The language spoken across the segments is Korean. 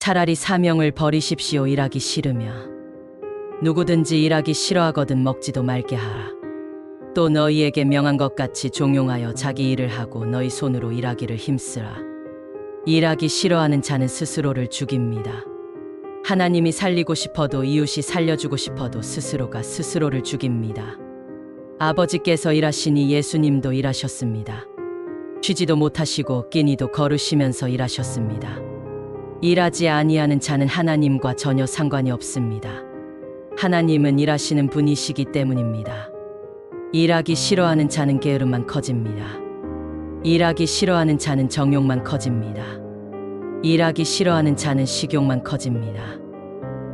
차라리 사명을 버리십시오. 일하기 싫으며. 누구든지 일하기 싫어하거든 먹지도 말게 하라. 또 너희에게 명한 것 같이 종용하여 자기 일을 하고 너희 손으로 일하기를 힘쓰라. 일하기 싫어하는 자는 스스로를 죽입니다. 하나님이 살리고 싶어도 이웃이 살려주고 싶어도 스스로가 스스로를 죽입니다. 아버지께서 일하시니 예수님도 일하셨습니다. 쉬지도 못하시고 끼니도 걸으시면서 일하셨습니다. 일하지 아니하는 자는 하나님과 전혀 상관이 없습니다. 하나님은 일하시는 분이시기 때문입니다. 일하기 싫어하는 자는 게으름만 커집니다. 일하기 싫어하는 자는 정욕만 커집니다. 일하기 싫어하는 자는 식욕만 커집니다.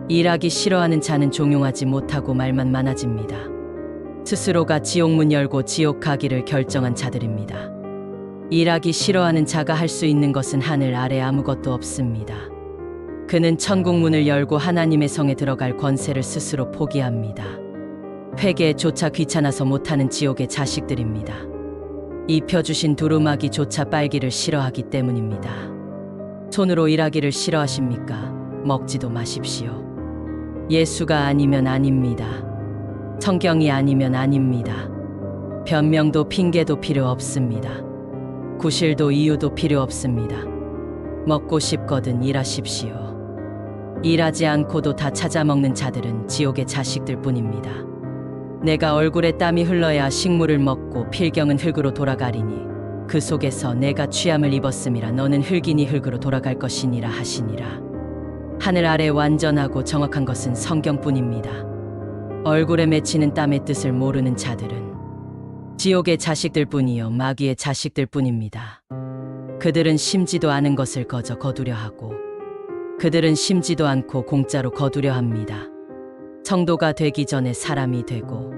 일하기 싫어하는 자는 종용하지 못하고 말만 많아집니다. 스스로가 지옥문 열고 지옥 가기를 결정한 자들입니다. 일하기 싫어하는 자가 할 수 있는 것은 하늘 아래 아무것도 없습니다. 그는 천국 문을 열고 하나님의 성에 들어갈 권세를 스스로 포기합니다. 회개조차 귀찮아서 못하는 지옥의 자식들입니다. 입혀주신 두루마기조차 빨기를 싫어하기 때문입니다. 손으로 일하기를 싫어하십니까? 먹지도 마십시오. 예수가 아니면 아닙니다. 성경이 아니면 아닙니다. 변명도 핑계도 필요 없습니다. 구실도 이유도 필요 없습니다. 먹고 싶거든 일하십시오. 일하지 않고도 다 찾아먹는 자들은 지옥의 자식들 뿐입니다. 내가 얼굴에 땀이 흘러야 식물을 먹고 필경은 흙으로 돌아가리니 그 속에서 내가 취함을 입었음이라 너는 흙이니 흙으로 돌아갈 것이니라 하시니라. 하늘 아래 완전하고 정확한 것은 성경뿐입니다. 얼굴에 맺히는 땀의 뜻을 모르는 자들은 지옥의 자식들 뿐이요 마귀의 자식들 뿐입니다. 그들은 심지도 않은 것을 거저 거두려 하고 그들은 심지도 않고 공짜로 거두려 합니다. 성도가 되기 전에 사람이 되고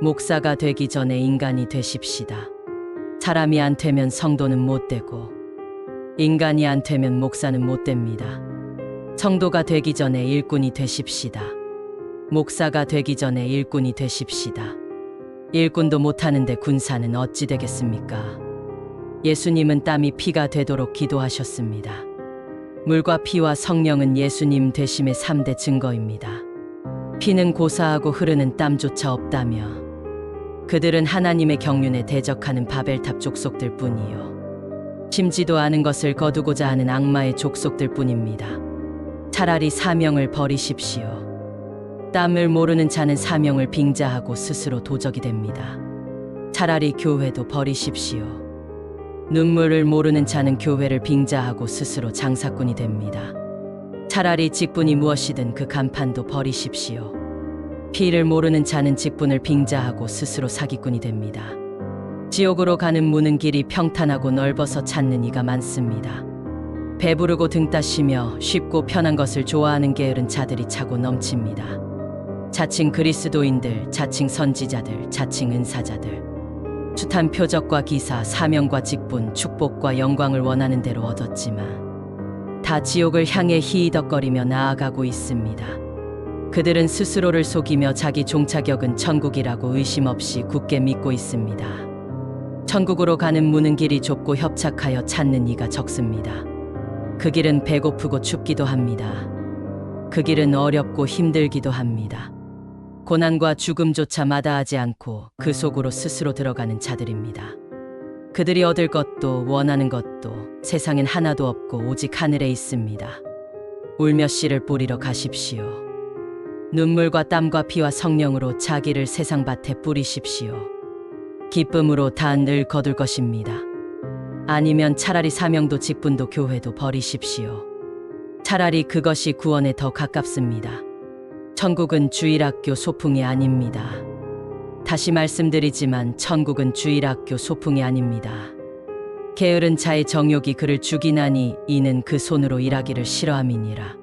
목사가 되기 전에 인간이 되십시다. 사람이 안 되면 성도는 못 되고 인간이 안 되면 목사는 못 됩니다. 성도가 되기 전에 일꾼이 되십시다. 목사가 되기 전에 일꾼이 되십시다. 일꾼도 못하는데 군사는 어찌 되겠습니까? 예수님은 땀이 피가 되도록 기도하셨습니다. 물과 피와 성령은 예수님 되심의 3대 증거입니다. 피는 고사하고 흐르는 땀조차 없다며 그들은 하나님의 경륜에 대적하는 바벨탑 족속들 뿐이요. 심지도 않은 것을 거두고자 하는 악마의 족속들 뿐입니다. 차라리 사명을 버리십시오. 땀을 모르는 자는 사명을 빙자하고 스스로 도적이 됩니다. 차라리 교회도 버리십시오. 눈물을 모르는 자는 교회를 빙자하고 스스로 장사꾼이 됩니다. 차라리 직분이 무엇이든 그 간판도 버리십시오. 피를 모르는 자는 직분을 빙자하고 스스로 사기꾼이 됩니다. 지옥으로 가는 문은 길이 평탄하고 넓어서 찾는 이가 많습니다. 배부르고 등 따시며 쉽고 편한 것을 좋아하는 게으른 자들이 차고 넘칩니다. 자칭 그리스도인들, 자칭 선지자들, 자칭 은사자들. 숱한 표적과 기사, 사명과 직분, 축복과 영광을 원하는 대로 얻었지만 다 지옥을 향해 희희덕거리며 나아가고 있습니다. 그들은 스스로를 속이며 자기 종착역은 천국이라고 의심 없이 굳게 믿고 있습니다. 천국으로 가는 문은 길이 좁고 협착하여 찾는 이가 적습니다. 그 길은 배고프고 춥기도 합니다. 그 길은 어렵고 힘들기도 합니다. 고난과 죽음조차 마다하지 않고 그 속으로 스스로 들어가는 자들입니다. 그들이 얻을 것도 원하는 것도 세상엔 하나도 없고 오직 하늘에 있습니다. 울며 씨를 뿌리러 가십시오. 눈물과 땀과 피와 성령으로 자기를 세상 밭에 뿌리십시오. 기쁨으로 다 늘 거둘 것입니다. 아니면 차라리 사명도 직분도 교회도 버리십시오. 차라리 그것이 구원에 더 가깝습니다. 천국은 주일학교 소풍이 아닙니다. 다시 말씀드리지만 천국은 주일학교 소풍이 아닙니다. 게으른 자의 정욕이 그를 죽이나니 이는 그 손으로 일하기를 싫어함이니라.